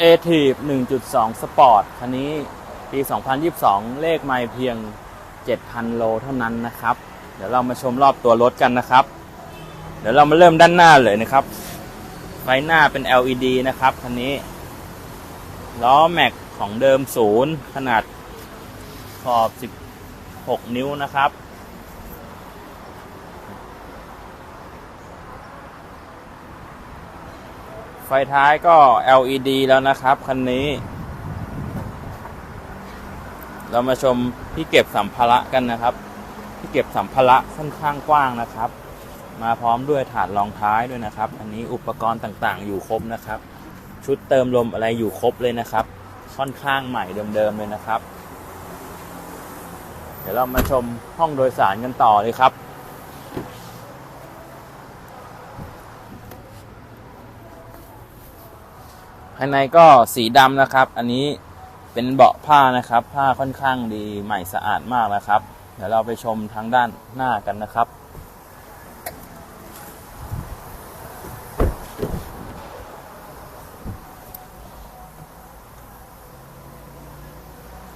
a t i v 1.2 Sport คันนี้ปี 2022 เลขไม่เพียง 7,000 โลเท่านั้นนะครับ เดี๋ยวเรามาชมรอบตัวรถกันนะครับ เดี๋ยวเรามาเริ่มด้านหน้าเลยนะครับ ไฟหน้าเป็น LED นะครับคันนี้ ล้อแม็กของเดิมศูนย์ขนาดขอบ 16 นิ้วนะครับ ไฟท้ายก็ LED แล้วนะครับคันนี้ เรามาชมที่เก็บสัมภาระกันนะครับ ที่เก็บสัมภาระค่อนข้างกว้างนะครับ มาพร้อมด้วยถาดรองท้ายด้วยนะครับ อันนี้อุปกรณ์ต่างๆ อยู่ครบนะครับ ชุดเติมลมอะไรอยู่ครบเลยนะครับ ค่อนข้างใหม่เดิมๆเลยนะครับ เดี๋ยวเรามาชมห้องโดยสารกันต่อเลยครับ ภายในก็สีดำนะครับ อันนี้เป็นเบาะผ้านะครับ ผ้าค่อนข้างดีใหม่สะอาดมากนะครับ เดี๋ยวเราไปชมทางด้านหน้ากันนะครับ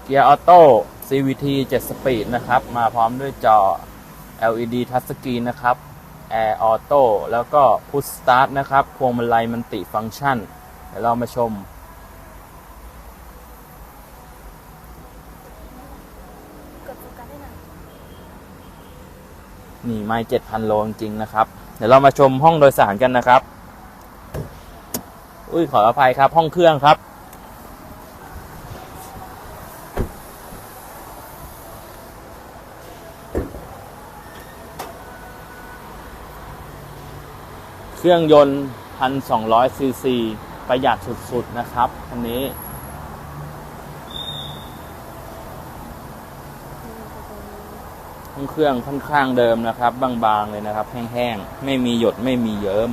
เกียร์ออโต้ CVT 7 สปีดนะครับ มาพร้อมด้วยจอ LED Touchscreen นะครับ Air Auto แล้วก็ Push Start นะครับ พวงมาลัยมันติฟังก์ชัน เดี๋ยวเรามาชม นี่ไม่เจ็ดพันโลจริงนะครับ เดี๋ยวเรามาชมห้องโดยสารกันนะครับ อุ้ยขออภัยครับ ห้องเครื่องครับเครื่องยนต์ 1,200ซีซี ประหยัดสุดๆนะครับอันนี้ห้งเครื่องค่อนข้างเดิมนะครับ บางๆเลยนะครับ แห้งๆ ไม่มีหยดไม่มีเยิ้ม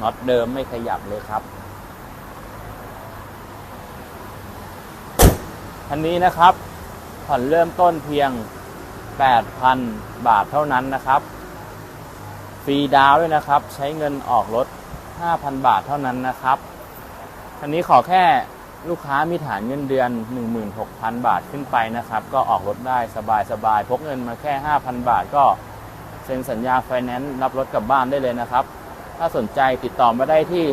น็อตเดิมไม่ขยับเลยครับคันนี้นะครับ ผ่อนเริ่มต้นเพียง 8,000 บาทเท่านั้นนะครับ ฟรีดาวด้วยนะครับ ใช้เงินออกรถ 5,000 บาทเท่านั้นนะครับคันนี้ขอแค่ลูกค้ามีฐานเงินเดือน 16,000 บาทขึ้นไปนะครับ ก็ออกรถได้สบายๆ พกเงินมาแค่ 5,000 บาทก็เซ็นสัญญาไฟแนนซ์รับรถกลับบ้านได้เลยนะครับ ถ้าสนใจติดต่อมาได้ที่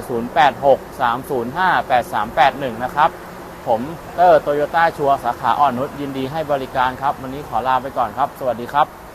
0863058381 นะครับ ผมเตอร์โตโยต้าชัวสาขาอ่อนนุชยินดีให้บริการครับ วันนี้ขอลาไปก่อนครับ สวัสดีครับ